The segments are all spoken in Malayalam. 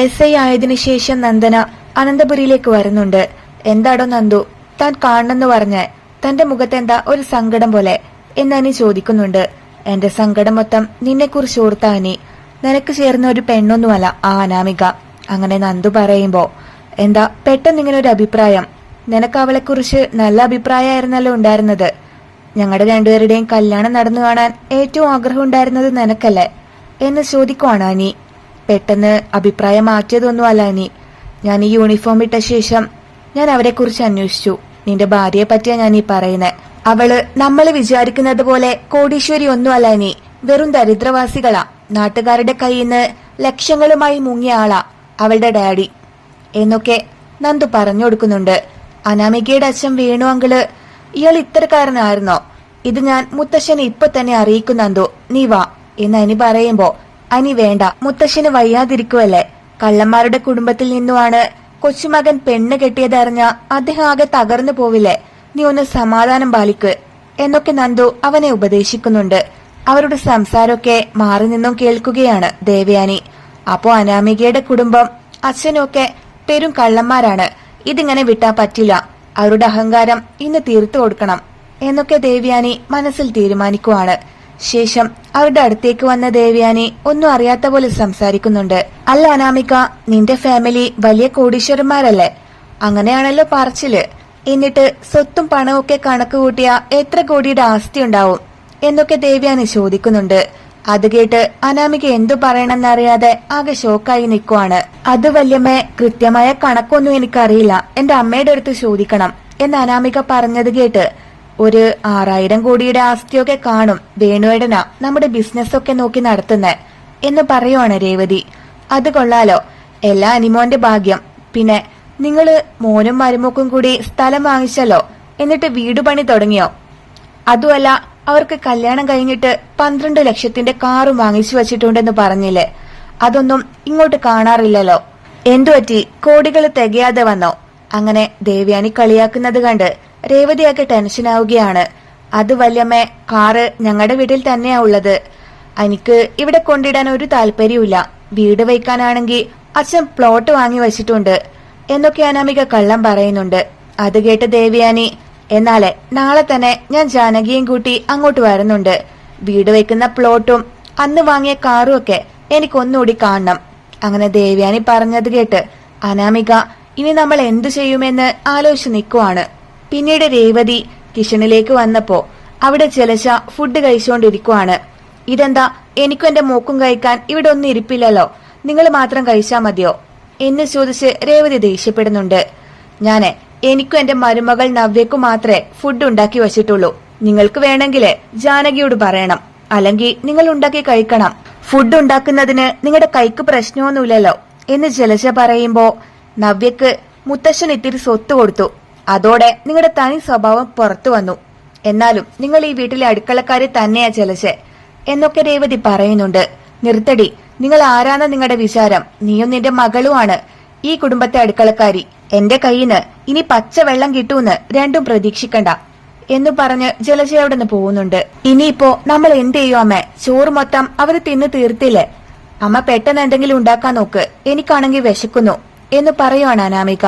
എസ് ഐ ആയതിനു ശേഷം നന്ദന അനന്തപുരിയിലേക്ക് വരുന്നുണ്ട്. എന്താടോ നന്ദു താൻ കാണണമെന്ന് പറഞ്ഞ് തന്റെ മുഖത്തെന്താ ഒരു സങ്കടം പോലെ എന്ന് അനി ചോദിക്കുന്നുണ്ട്. എന്റെ സങ്കടം മൊത്തം നിന്നെക്കുറിച്ച് ഓർത്ത അനി. നിനക്ക് ചേർന്ന ഒരു പെണ്ണൊന്നുമല്ല ആ അനാമിക. അങ്ങനെ നന്ദു പറയുമ്പോ എന്താ പെട്ടെന്ന് ഇങ്ങനെ ഒരു അഭിപ്രായം? നിനക്ക് അവളെക്കുറിച്ച് നല്ല അഭിപ്രായമായിരുന്നല്ലോ ഉണ്ടായിരുന്നത്. ഞങ്ങളുടെ രണ്ടുപേരുടെയും കല്യാണം നടന്നു കാണാൻ ഏറ്റവും ആഗ്രഹം ഉണ്ടായിരുന്നത് നിനക്കല്ലേ? എന്ന് ചോദിക്കുവാണ് അനി. പെട്ടെന്ന് അഭിപ്രായം മാറ്റിയതൊന്നും അല്ല നീ ഞാൻ ഈ യൂണിഫോം ഇട്ട ശേഷം ഞാൻ അവരെക്കുറിച്ച് അന്വേഷിച്ചു. നിന്റെ ഭാര്യയെ പറ്റിയാ ഞാൻ ഈ പറയുന്നത് അവൾ നമ്മൾ വിചാരിക്കുന്നത് പോലെ കോടീശ്വരി ഒന്നുമല്ല ഇനി. വെറും ദരിദ്രവാസികളാ. നാട്ടുകാരുടെ കയ്യിൽ നിന്ന് ലക്ഷങ്ങളുമായി മുങ്ങിയ ആളാ അവളുടെ ഡാഡി. എന്നൊക്കെ നന്ദു പറഞ്ഞു കൊടുക്കുന്നുണ്ട്. അനാമികയുടെ അച്ഛൻ വേണു അങ്കിൾ ഇയാൾ ഇത്തരക്കാരനായിരുന്നോ? ഇത് ഞാൻ മുത്തശ്ശനെ ഇപ്പൊ തന്നെ അറിയിക്കുന്നു നന്ദു. നീ വാ എന്ന് അനി പറയുമ്പോ അനി വേണ്ട മുത്തശ്ശന് വയ്യാതിരിക്കുവല്ലേ? കള്ളന്മാരുടെ കുടുംബത്തിൽ നിന്നുമാണ് കൊച്ചുമകൻ പെണ്ണ് കെട്ടിയതറിഞ്ഞ അദ്ദേഹം ആകെ തകർന്നു പോവില്ലേ? നീ ഒന്ന് സമാധാനം പാലിക്ക്. എന്നൊക്കെ നന്ദു അവനെ ഉപദേശിക്കുന്നുണ്ട്. അവരുടെ സംസാരമൊക്കെ മാറി നിന്നും കേൾക്കുകയാണ് ദേവയാനി. അപ്പോ അനാമികയുടെ കുടുംബം അച്ഛനൊക്കെ പെരും കള്ളന്മാരാണ്. ഇതിങ്ങനെ വിട്ടാ പറ്റില്ല. അവരുടെ അഹങ്കാരം ഇന്ന് തീർത്തു കൊടുക്കണം. എന്നൊക്കെ ദേവ്യാനി മനസ്സിൽ തീരുമാനിക്കുവാണ്. ശേഷം അവരുടെ അടുത്തേക്ക് വന്ന ദേവയാനി ഒന്നും അറിയാത്ത പോലെ സംസാരിക്കുന്നുണ്ട്. അല്ല അനാമിക നിന്റെ ഫാമിലി വലിയ കോടീശ്വരന്മാരല്ലേ? അങ്ങനെയാണല്ലോ പറച്ചിൽ. എന്നിട്ട് സ്വത്തും പണവും ഒക്കെ കണക്ക് കൂട്ടിയ എത്ര കോടിയുടെ ആസ്തി ഉണ്ടാവും? എന്നൊക്കെ ദേവയാനി ചോദിക്കുന്നുണ്ട്. അത് കേട്ട് അനാമിക എന്തു പറയണമെന്നറിയാതെ ആകെ ഷോക്കായി നിൽക്കുവാണ്. അത് വല്യമ്മേ കൃത്യമായ കണക്കൊന്നും എനിക്കറിയില്ല. എന്റെ അമ്മയുടെ അടുത്ത് ചോദിക്കണം എന്ന് അനാമിക പറഞ്ഞത് കേട്ട് ഒരു ആറായിരം കോടിയുടെ ആസ്തിയൊക്കെ കാണും വേണുവേടന നമ്മുടെ ബിസിനസ് ഒക്കെ നോക്കി നടത്തുന്നേ എന്ന് പറയുവാണ് രേവതി. അത് കൊള്ളാലോ. എല്ലാ അനിമോന്റെ ഭാഗ്യം. പിന്നെ നിങ്ങൾ മോനും മരുമോക്കും കൂടി സ്ഥലം വാങ്ങിച്ചല്ലോ. എന്നിട്ട് വീട് പണി തുടങ്ങിയോ? അതുമല്ല അവർക്ക് കല്യാണം കഴിഞ്ഞിട്ട് പന്ത്രണ്ട് ലക്ഷത്തിന്റെ കാറും വാങ്ങിച്ചു വച്ചിട്ടുണ്ടെന്ന് പറഞ്ഞില്ലേ? അതൊന്നും ഇങ്ങോട്ട് കാണാറില്ലല്ലോ. എന്തുപറ്റി? കോടികൾ തികയാതെ വന്നോ? അങ്ങനെ ദേവ്യാനി കളിയാക്കുന്നത് കണ്ട് രേവതിയാകെ ടെൻഷനാവുകയാണ്. അത് വല്യമ്മേ കാറ് ഞങ്ങളുടെ വീട്ടിൽ തന്നെയാ ഉള്ളത്. എനിക്ക് ഇവിടെ കൊണ്ടിടാൻ ഒരു താല്പര്യമില്ല വീട് വയ്ക്കാനാണെങ്കിൽ അച്ഛൻ പ്ലോട്ട് വാങ്ങി വെച്ചിട്ടുണ്ട്. എന്നൊക്കെ അനാമിക കള്ളം പറയുന്നുണ്ട്. അത് കേട്ട് ദേവിയാനി എന്നാലേ നാളെ തന്നെ ഞാൻ ജാനകിയും കൂട്ടി അങ്ങോട്ട് വരുന്നുണ്ട്. വീട് വെക്കുന്ന പ്ലോട്ടും അന്ന് വാങ്ങിയ കാറും ഒക്കെ എനിക്കൊന്നുകൂടി കാണണം. അങ്ങനെ ദേവ്യാനി പറഞ്ഞത് കേട്ട് അനാമിക ഇനി നമ്മൾ എന്തു ചെയ്യുമെന്ന് ആലോചിച്ച് നിൽക്കുവാണ് പിന്നീട് രേവതി കിച്ചണിലേക്ക് വന്നപ്പോ അവിടെ ജലശ ഫുഡ് കഴിച്ചുകൊണ്ടിരിക്കുവാണ് ഇതെന്താ? എനിക്കും എന്റെ മൂക്കും കഴിക്കാൻ ഇവിടെ ഒന്നും ഇരിപ്പില്ലല്ലോ. നിങ്ങൾ മാത്രം കഴിച്ചാ മതിയോ? എന്ന് ചോദിച്ച് രേവതി ദേഷ്യപ്പെടുന്നുണ്ട്. ഞാൻ എനിക്കും എന്റെ മരുമകൾ നവ്യക്കും മാത്രമേ ഫുഡ് ഉണ്ടാക്കി വച്ചിട്ടുള്ളൂ. നിങ്ങൾക്ക് വേണമെങ്കിൽ ജാനകിയോട് പറയണം. അല്ലെങ്കിൽ നിങ്ങൾ ഉണ്ടാക്കി കഴിക്കണം. ഫുഡ് ഉണ്ടാക്കുന്നതിന് നിങ്ങളുടെ കൈക്ക് പ്രശ്നമൊന്നുമില്ലല്ലോ. എന്ന് ജലജ പറയുമ്പോ നവ്യക്ക് മുത്തശ്ശൻ ഇത്തിരി സ്വത്ത് കൊടുത്തു. അതോടെ നിങ്ങളുടെ തനി സ്വഭാവം പുറത്തു വന്നു. എന്നാലും നിങ്ങൾ ഈ വീട്ടിലെ അടുക്കളക്കാരി തന്നെയാ ജലജെ എന്നൊക്കെ രേവതി പറയുന്നുണ്ട്. നിർത്തടി നിങ്ങൾ ആരാന്ന നിങ്ങളുടെ വിചാരം. നീയും നിന്റെ മകളുമാണ് ഈ കുടുംബത്തെ അടുക്കളക്കാരി. എന്റെ കയ്യിന്ന് ഇനി പച്ചവെള്ളം കിട്ടൂന്ന് രണ്ടും പ്രതീക്ഷിക്കണ്ട എന്ന് പറഞ്ഞ് ജലജ അവിടെ നിന്ന് പോകുന്നുണ്ട്. ഇനിയിപ്പോ നമ്മൾ എന്ത് ചെയ്യും അമ്മ? ചോറ് മൊത്തം അവർ തിന്ന് തീർത്തില്ലേ? അമ്മ പെട്ടെന്ന് എന്തെങ്കിലും ഉണ്ടാക്കാൻ നോക്ക് എനിക്കാണെങ്കിൽ വിശക്കുന്നു എന്ന് പറയുവാണ് അനാമിക.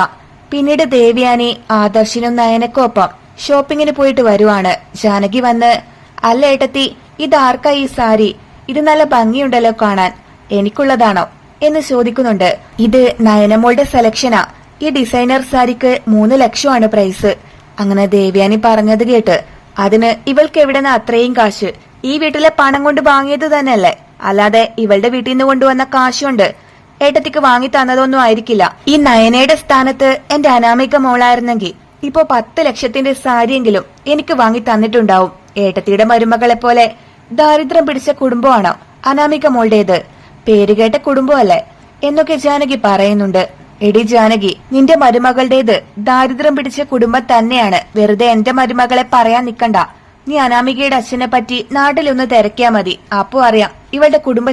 പിന്നീട് ദേവ്യാനി ആദർശിനും നയനക്കൊപ്പം ഷോപ്പിങ്ങിന് പോയിട്ട് വരുവാണ്. ജാനകി വന്ന് അല്ല ഏട്ടത്തി ഇതാർക്കാ ഈ സാരി? ഇത് നല്ല ഭംഗിയുണ്ടല്ലോ കാണാൻ. എനിക്കുള്ളതാണോ? എന്ന് ചോദിക്കുന്നുണ്ട്. ഇത് നയനമോളുടെ സെലക്ഷനാ. ഈ ഡിസൈനർ സാരിക്ക് മൂന്ന് ലക്ഷമാണ് പ്രൈസ്. അങ്ങനെ ദേവ്യാനി പറഞ്ഞത് കേട്ട് അതിന് ഇവൾക്ക് എവിടെന്ന് അത്രയും കാശ്? ഈ വീട്ടിലെ പണം കൊണ്ട് വാങ്ങിയത് തന്നെയല്ലേ? അല്ലാതെ ഇവളുടെ വീട്ടിൽ നിന്ന് കൊണ്ടുവന്ന കാശുണ്ട്. ഏട്ടത്തിക്ക് വാങ്ങി തന്നതൊന്നും ആയിരിക്കില്ല. ഈ നയനയുടെ സ്ഥാനത്ത് എന്റെ അനാമിക മോളായിരുന്നെങ്കിൽ ഇപ്പോ പത്ത് ലക്ഷത്തിന്റെ സാരിയെങ്കിലും എനിക്ക് വാങ്ങി തന്നിട്ടുണ്ടാവും. ഏട്ടത്തിയുടെ മരുമകളെ പോലെ ദാരിദ്ര്യം പിടിച്ച കുടുംബമാണോ അനാമിക മോളുടേത്. പേരുകേട്ട കുടുംബമല്ലേ? എന്നൊക്കെ ജാനകി പറയുന്നുണ്ട്. എടി ജാനകി നിന്റെ മരുമകളുടേത് ദാരിദ്ര്യം പിടിച്ച കുടുംബം തന്നെയാണ്. വെറുതെ എന്റെ മരുമകളെ പറയാൻ നിക്കണ്ട. നീ അനാമികയുടെ അച്ഛനെ പറ്റി നാട്ടിലൊന്ന് തിരക്കിയാ മതി. അപ്പോ അറിയാം ഇവളുടെ കുടുംബ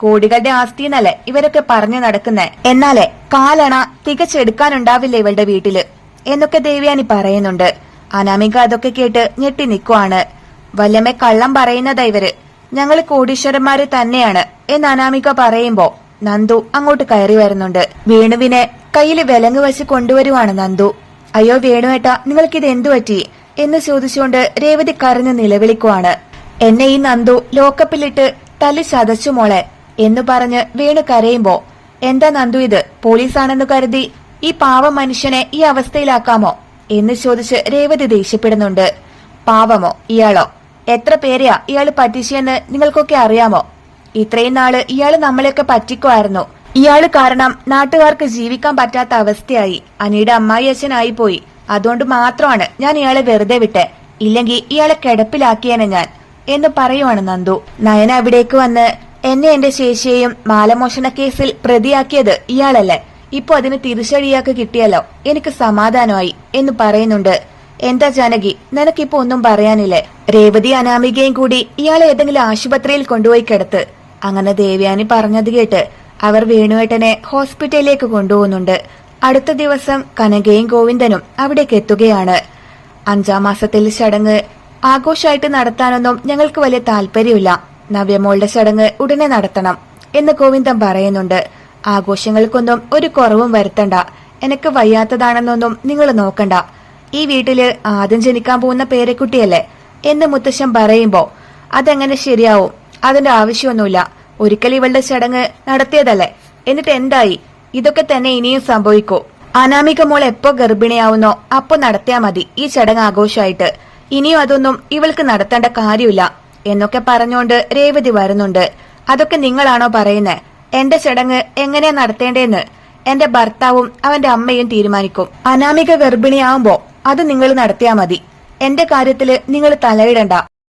ചരിത്രമൊക്കെ ആസ്തി എന്നല്ലേ ഇവരൊക്കെ പറഞ്ഞു നടക്കുന്നേ. എന്നാലേ കാലണ തികച്ചെടുക്കാനുണ്ടാവില്ല ഇവളുടെ വീട്ടിൽ? എന്നൊക്കെ ദേവ്യാനി പറയുന്നുണ്ട്. അനാമിക അതൊക്കെ കേട്ട് ഞെട്ടി നിൽക്കുവാണ് വല്ലമ്മ കള്ളം പറയുന്നതാ ഇവർ. ഞങ്ങൾ കോടീശ്വരന്മാര് തന്നെയാണ് എന്ന് അനാമിക പറയുമ്പോ നന്ദു അങ്ങോട്ട് കയറി വരുന്നുണ്ട്. വേണുവിനെ കയ്യിൽ വിലങ്ങ് വെച്ച് കൊണ്ടുവരുവാണ് നന്ദു. അയ്യോ വേണുവേട്ട നിങ്ങൾക്കിത് എന്തു പറ്റി? എന്ന് ചോദിച്ചുകൊണ്ട് രേവതി കരഞ്ഞു നിലവിളിക്കുവാണ്. എന്നെ ഈ നന്ദു ലോക്കപ്പിലിട്ട് തല്ലി ചതച്ചു മോളെ. എന്ന് പറഞ്ഞ് വീണ് കരയുമ്പോ എന്താ നന്ദു ഇത്? പോലീസാണെന്ന് കരുതി ഈ പാവ മനുഷ്യനെ ഈ അവസ്ഥയിലാക്കാമോ? എന്ന് ചോദിച്ച് രേവതി ദേഷ്യപ്പെടുന്നുണ്ട്. പാവമോ? ഇയാളോ? എത്ര പേരെയാ ഇയാൾ പറ്റിച്ചെന്ന് നിങ്ങൾക്കൊക്കെ അറിയാമോ? ഇത്രയും നാൾ ഇയാൾ നമ്മളെയൊക്കെ പറ്റിക്കുമായിരുന്നു ഇയാൾ കാരണം നാട്ടുകാർക്ക് ജീവിക്കാൻ പറ്റാത്ത അവസ്ഥയായി. അനിയുടെ അമ്മായി അച്ഛനായി പോയി. അതുകൊണ്ട് മാത്രമാണ് ഞാൻ ഇയാളെ വെറുതെ വിട്ടെ. ഇല്ലെങ്കിൽ ഇയാളെ കിടപ്പിലാക്കിയേനെ ഞാൻ. എന്ന് പറയുവാണ് നന്ദു. നയന അവിടേക്ക് വന്ന് എന്നെ എന്റെ ശേഷിയെയും മാലമോഷണ കേസിൽ പ്രതിയാക്കിയത് ഇയാളല്ലേ? ഇപ്പൊ അതിന് തിരിച്ചടിയാക്ക് കിട്ടിയല്ലോ എനിക്ക് സമാധാനമായി എന്ന് പറയുന്നുണ്ട്. എന്താ ജാനകി നിനക്കിപ്പോ ഒന്നും പറയാനില്ലേ? രേവതി അനാമികയും കൂടി ഇയാളെ ഏതെങ്കിലും ആശുപത്രിയിൽ കൊണ്ടുപോയി കിടത്ത്. അങ്ങനെ ദേവ്യാനി പറഞ്ഞത് കേട്ട് അവർ വേണുവേട്ടനെ ഹോസ്പിറ്റലിലേക്ക് കൊണ്ടുപോകുന്നുണ്ട്. അടുത്ത ദിവസം കനകയും ഗോവിന്ദനും അവിടേക്ക് എത്തുകയാണ്. അഞ്ചാം മാസത്തിൽ ചടങ്ങ്. ആഘോഷമായിട്ട് നടത്താനൊന്നും ഞങ്ങൾക്ക് വലിയ താല്പര്യമില്ല. നവ്യമോളുടെ ചടങ്ങ് ഉടനെ നടത്തണം എന്ന് ഗോവിന്ദൻ പറയുന്നുണ്ട്. ആഘോഷങ്ങൾക്കൊന്നും ഒരു കുറവും വരുത്തണ്ട. എനിക്ക് വയ്യാത്തതാണെന്നൊന്നും നിങ്ങൾ നോക്കണ്ട. ഈ വീട്ടിൽ ആദ്യം ജനിക്കാൻ പോകുന്ന പേരക്കുട്ടിയല്ലേ? എന്ന് മുത്തശ്ശൻ പറയുമ്പോ അതെങ്ങനെ ശരിയാവും? അതിന്റെ ആവശ്യമൊന്നുമില്ല. ഒരിക്കൽ ഇവളുടെ ചടങ്ങ് നടത്തിയതല്ലേ? എന്നിട്ട് എന്തായി? ഇതൊക്കെ തന്നെ ഇനിയും സംഭവിക്കൂ. അനാമിക മോൾ എപ്പോ ഗർഭിണിയാവുന്നോ അപ്പൊ നടത്തിയാ മതി ഈ ചടങ്ങ് ആഘോഷമായിട്ട് ഇനിയും അതൊന്നും ഇവൾക്ക് നടത്തേണ്ട കാര്യമില്ല. എന്നൊക്കെ പറഞ്ഞുകൊണ്ട് രേവതി വരുന്നുണ്ട്. അതൊക്കെ നിങ്ങളാണോ പറയുന്നത് എന്റെ ചടങ്ങ് എങ്ങനെയാ നടത്തേണ്ടതെന്ന് എന്റെ ഭർത്താവും അവന്റെ അമ്മയും തീരുമാനിക്കും. അനാമിക ഗർഭിണിയാവുമ്പോ അത് നിങ്ങൾ നടത്തിയാ മതി. എന്റെ കാര്യത്തിൽ നിങ്ങൾ തലയിടണ്ട.